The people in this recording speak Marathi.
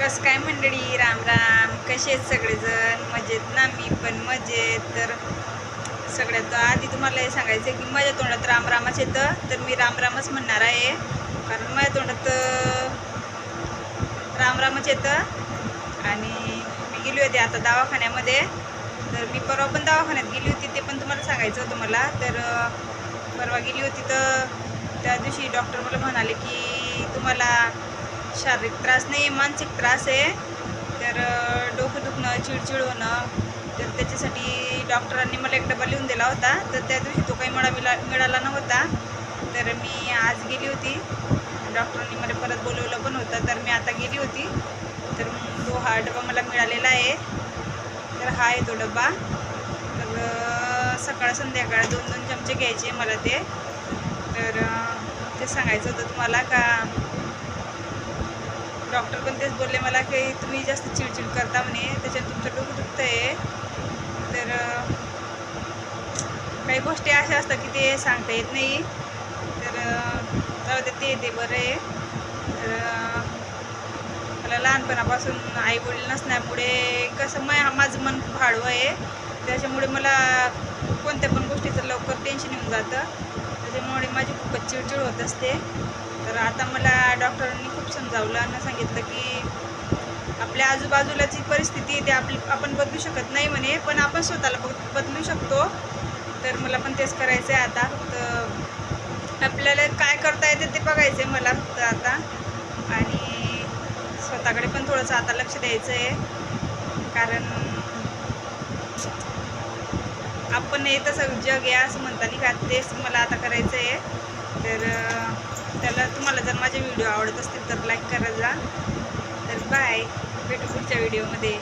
कस काय मंडळी? राम राम. कसे आहेत सगळेजण? मजेत ना? मी पण मजेत. तर सगळ्यात आधी तुम्हाला हे सांगायचं आहे की माझ्या तोंडात राम रामच येतं. तर मी राम रामच म्हणणार आहे. कारण माझ्या तोंडात अं, राम रामच येतं. आणि मी गेली होती आता दवाखान्यामध्ये. तर मी परवा पण दवाखान्यात गेली होती ते पण तुम्हाला सांगायचं होतं मला. तर परवा गेली होती तर त्या दिवशी डॉक्टर मला म्हणाले की तुम्हाला शारीरिक त्रास नाही मानसिक त्रास आहे. तर डोकं दुखणं चिडचिड होणं तर त्याच्यासाठी डॉक्टरांनी मला एक डबा लिहून दिला होता. तर त्या दिवशी तो काही मला मिळा मिळाला नव्हता. तर मी आज गेली होती. डॉक्टरांनी मला परत बोलवलं पण होतं तर मी आता गेली होती. तर तो हा डबा मला मिळालेला आहे. तर हा आहे तो डबा. तर सकाळ संध्याकाळ दोन दोन चमचे घ्यायचे मला ते. तर ते सांगायचं होतं तुम्हाला का डॉक्टर पण तेच बोलले मला की तुम्ही जास्त चिडचिड करता म्हणे त्याच्यात तुमचं डोकं दुखतं आहे तर काही गोष्टी अशा असतात की ते सांगता येत नाही. तर ते ते बरं आहे. तर मला लहानपणापासून आई वडील नसल्यामुळे कसं मा माझं मन खूप आहे. त्याच्यामुळे मला कोणत्या पण गोष्टीचं लवकर टेन्शन येऊन जातं. त्याच्यामुळे माझी खूपच चिडचिड होत असते. तर आता मला डॉक्टरांनी खूप समजावलं आणि सांगितलं की आपल्या आजूबाजूला जी परिस्थिती आहे ती आपली आपण बदलू शकत नाही म्हणे पण आपण स्वतःला बदलू शकतो. तर मला पण तेच करायचं आहे आता. फक्त आपल्याला काय करता येते ते बघायचं आहे मला फक्त आता. आणि स्वतःकडे पण थोडंसं आता लक्ष द्यायचं आहे कारण आपण हे तसं जग आहे असं म्हणताना का तेच मला आता करायचं आहे तर त्याला तुम्हाला जर माझे व्हिडिओ आवडत असतील तर लाईक करायला जा. तर बाय भेटू पुढच्या व्हिडिओमध्ये